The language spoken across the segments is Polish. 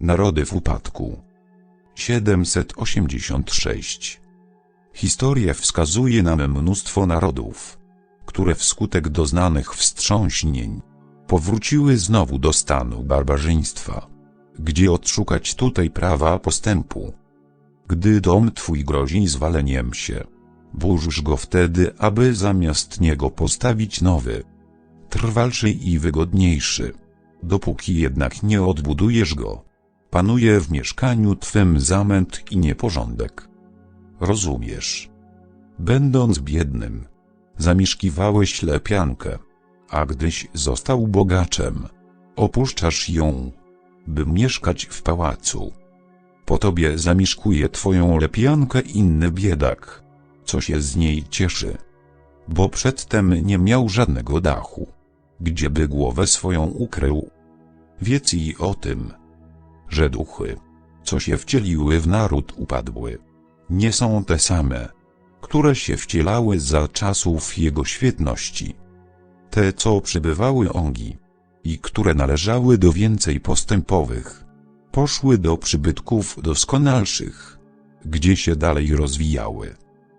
Narody w upadku. 786. Historia wskazuje nam mnóstwo narodów, które wskutek doznanych wstrząśnień powróciły znowu do stanu barbarzyństwa. Gdzie odszukać tutaj prawa postępu? Gdy dom twój grozi zwaleniem się, burzysz go wtedy, aby zamiast niego postawić nowy, trwalszy i wygodniejszy. Dopóki jednak nie odbudujesz go, panuje w mieszkaniu twym zamęt i nieporządek. Rozumiesz? Będąc biednym, zamieszkiwałeś lepiankę, a gdyś został bogaczem, opuszczasz ją, by mieszkać w pałacu. Po tobie zamieszkuje twoją lepiankę inny biedak, co się z niej cieszy, bo przedtem nie miał żadnego dachu, gdzieby głowę swoją ukrył. Wiedz i o tym, że duchy, co się wcieliły w naród upadły, nie są te same, które się wcielały za czasów jego świetności. Te, co przybywały ongi i które należały do więcej postępowych, poszły do przybytków doskonalszych, gdzie się dalej rozwijały.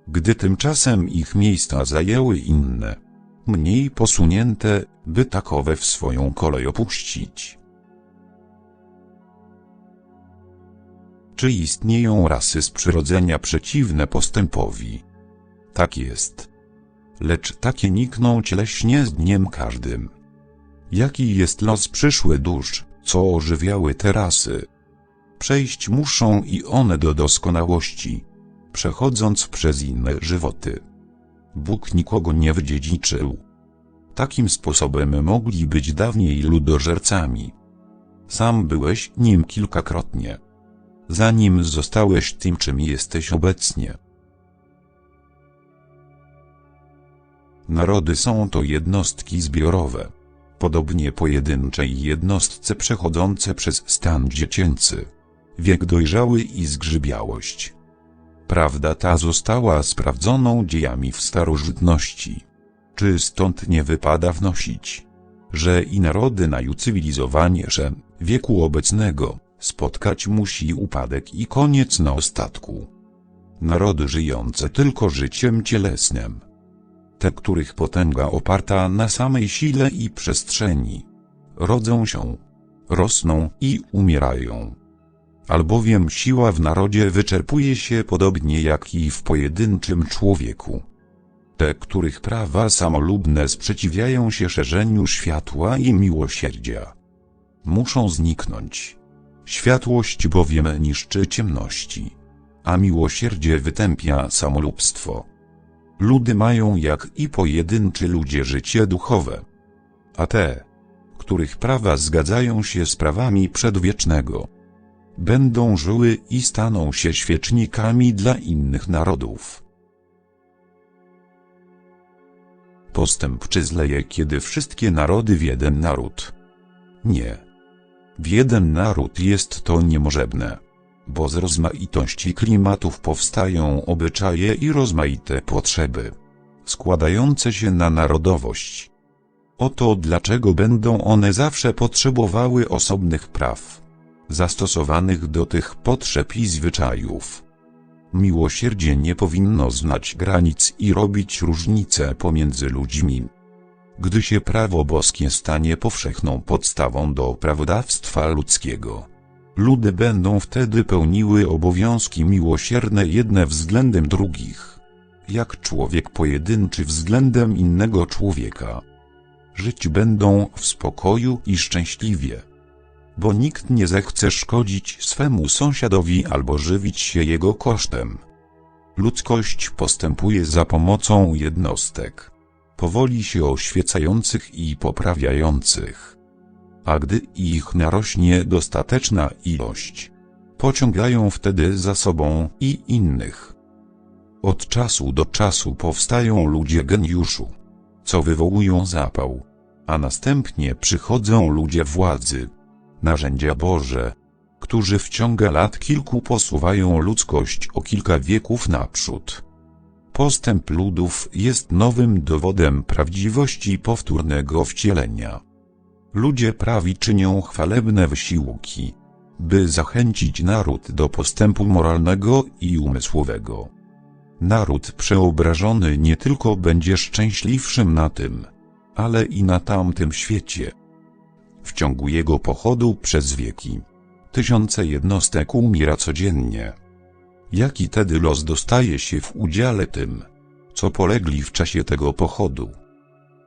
Gdy tymczasem ich miejsca zajęły inne, mniej posunięte, by takowe w swoją kolej opuścić. Czy istnieją rasy z przyrodzenia przeciwne postępowi? Tak jest. Lecz takie nikną cieleśnie z dniem każdym. Jaki jest los przyszły dusz, co ożywiały te rasy? Przejść muszą i one do doskonałości, przechodząc przez inne żywoty. Bóg nikogo nie wydziedziczył. Takim sposobem mogli być dawniej ludożercami. Sam byłeś nim kilkakrotnie. Zanim zostałeś tym, czym jesteś obecnie. Narody są to jednostki zbiorowe, podobnie pojedynczej jednostce przechodzące przez stan dziecięcy, wiek dojrzały i zgrzybiałość. Prawda ta została sprawdzoną dziejami w starożytności. Czy stąd nie wypada wnosić, że i narody najucywilizowaniejsze wieku obecnego spotkać musi upadek i koniec na ostatku. Narody żyjące tylko życiem cielesnym, te których potęga oparta na samej sile i przestrzeni, rodzą się, rosną i umierają. Albowiem siła w narodzie wyczerpuje się podobnie jak i w pojedynczym człowieku. Te, których prawa samolubne sprzeciwiają się szerzeniu światła i miłosierdzia, muszą zniknąć. Światłość bowiem niszczy ciemności, a miłosierdzie wytępia samolubstwo. Ludy mają jak i pojedynczy ludzie życie duchowe. A te, których prawa zgadzają się z prawami przedwiecznego, będą żyły i staną się świecznikami dla innych narodów. Postęp czy zleje kiedy wszystkie narody w jeden naród? Nie. W jeden naród jest to niemożebne bo z rozmaitości klimatów powstają obyczaje i rozmaite potrzeby, składające się na narodowość. Oto dlaczego będą one zawsze potrzebowały osobnych praw, zastosowanych do tych potrzeb i zwyczajów. Miłosierdzie nie powinno znać granic i robić różnice pomiędzy ludźmi. Gdy się prawo boskie stanie powszechną podstawą do prawodawstwa ludzkiego, Ludy będą wtedy pełniły obowiązki miłosierne jedne względem drugich. Jak człowiek pojedynczy względem innego człowieka. Żyć będą w spokoju i szczęśliwie. Bo nikt nie zechce szkodzić swemu sąsiadowi albo żywić się jego kosztem. Ludzkość postępuje za pomocą jednostek. Powoli się oświecających i poprawiających a gdy ich narośnie dostateczna ilość, pociągają wtedy za sobą i innych. Od czasu do czasu powstają ludzie geniuszu, co wywołują zapał, a następnie przychodzą ludzie władzy, narzędzia Boże, którzy w ciągu lat kilku posuwają ludzkość o kilka wieków naprzód. Postęp ludów jest nowym dowodem prawdziwości powtórnego wcielenia. Ludzie prawi czynią chwalebne wysiłki, by zachęcić naród do postępu moralnego i umysłowego. Naród przeobrażony nie tylko będzie szczęśliwszym na tym, ale i na tamtym świecie. W ciągu jego pochodu przez wieki, tysiące jednostek umiera codziennie. Jaki tedy los dostaje się w udziale tym, co polegli w czasie tego pochodu?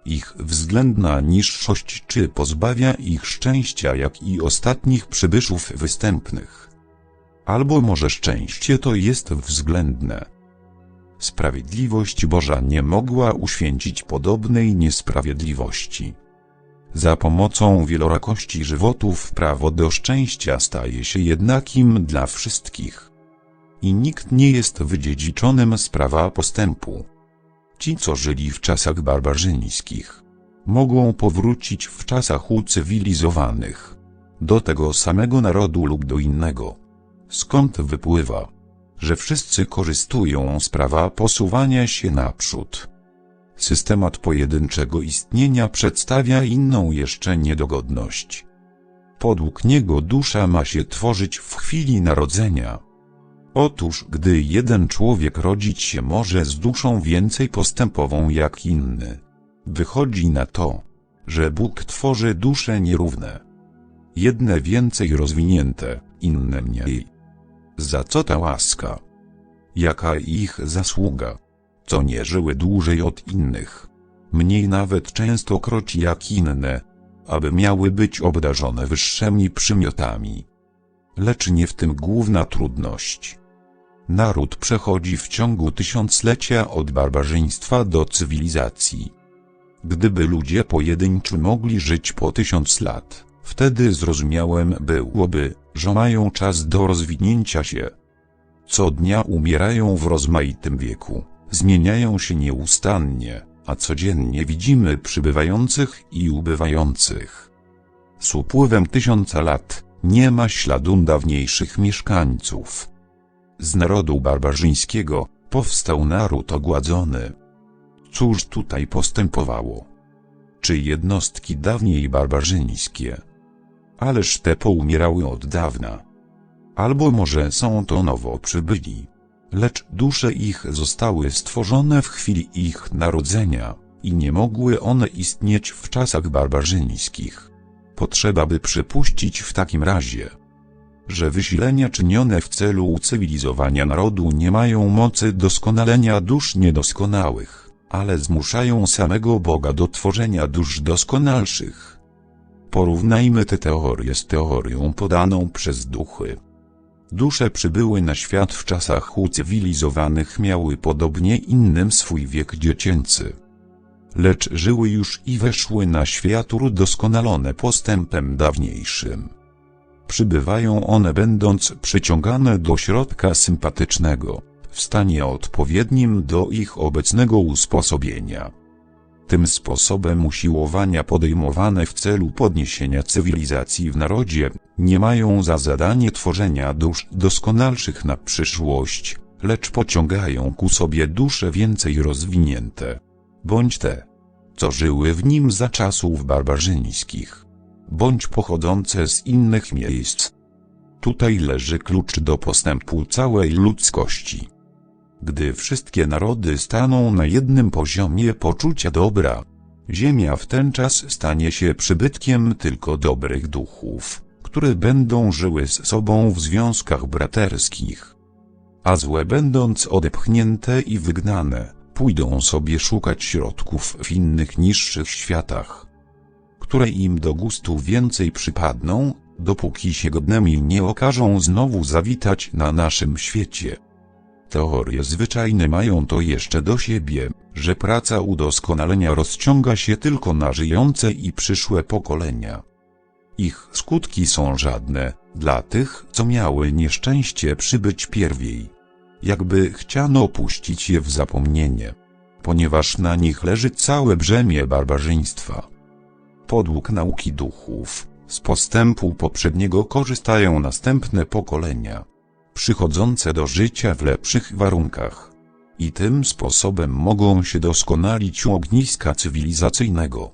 Ich względna niższość czy pozbawia ich szczęścia, jak i ostatnich przybyszów występnych? Albo może szczęście to jest względne. Sprawiedliwość Boża nie mogła uświęcić podobnej niesprawiedliwości. Za pomocą wielorakości żywotów prawo do szczęścia staje się jednakim dla wszystkich. I nikt nie jest wydziedziczonym z prawa postępu. Ci, co żyli w czasach barbarzyńskich, mogą powrócić w czasach ucywilizowanych do tego samego narodu lub do innego. Skąd wypływa, że wszyscy korzystują z prawa posuwania się naprzód. Systemat pojedynczego istnienia przedstawia inną jeszcze niedogodność. Podług niego dusza ma się tworzyć w chwili narodzenia. Otóż, gdy jeden człowiek rodzić się może z duszą więcej postępową jak inny, wychodzi na to, że Bóg tworzy dusze nierówne. Jedne więcej rozwinięte, inne mniej. Za co ta łaska? Jaka ich zasługa? Co nie żyły dłużej od innych, mniej nawet częstokroć jak inne, aby miały być obdarzone wyższymi przymiotami. Lecz nie w tym główna trudność. Naród przechodzi w ciągu tysiąclecia od barbarzyństwa do cywilizacji. Gdyby ludzie pojedynczy mogli żyć po tysiąc lat, wtedy zrozumiałem byłoby, że mają czas do rozwinięcia się. Co dnia umierają w rozmaitym wieku, zmieniają się nieustannie, a codziennie widzimy przybywających i ubywających. Z upływem tysiąca lat nie ma śladu dawniejszych mieszkańców. Z narodu barbarzyńskiego powstał naród ogładzony. Cóż tutaj postępowało? Czy jednostki dawniej barbarzyńskie? Ależ te poumierały od dawna. Albo może są to nowo przybyli. Lecz dusze ich zostały stworzone w chwili ich narodzenia i nie mogły one istnieć w czasach barbarzyńskich. Potrzeba by przypuścić w takim razie, że wysilenia czynione w celu ucywilizowania narodu nie mają mocy doskonalenia dusz niedoskonałych, ale zmuszają samego Boga do tworzenia dusz doskonalszych. Porównajmy tę teorię z teorią podaną przez duchy. Dusze przybyły na świat w czasach ucywilizowanych miały podobnie innym swój wiek dziecięcy. Lecz żyły już i weszły na świat udoskonalone postępem dawniejszym. Przybywają one będąc przyciągane do środka sympatycznego, w stanie odpowiednim do ich obecnego usposobienia. Tym sposobem usiłowania podejmowane w celu podniesienia cywilizacji w narodzie nie mają za zadanie tworzenia dusz doskonalszych na przyszłość, lecz pociągają ku sobie dusze więcej rozwinięte, bądź te, co żyły w nim za czasów barbarzyńskich, bądź pochodzące z innych miejsc. Tutaj leży klucz do postępu całej ludzkości. Gdy wszystkie narody staną na jednym poziomie poczucia dobra, Ziemia w ten czas stanie się przybytkiem tylko dobrych duchów, które będą żyły z sobą w związkach braterskich. A złe będąc odepchnięte i wygnane, pójdą sobie szukać środków w innych niższych światach, które im do gustu więcej przypadną, dopóki się godnymi nie okażą znowu zawitać na naszym świecie. Teorie zwyczajne mają to jeszcze do siebie, że praca udoskonalenia rozciąga się tylko na żyjące i przyszłe pokolenia. Ich skutki są żadne, dla tych, co miały nieszczęście przybyć pierwiej. Jakby chciano opuścić je w zapomnienie. Ponieważ na nich leży całe brzemię barbarzyństwa. Podług nauki duchów, z postępu poprzedniego korzystają następne pokolenia przychodzące do życia w lepszych warunkach. I tym sposobem mogą się doskonalić u ogniska cywilizacyjnego.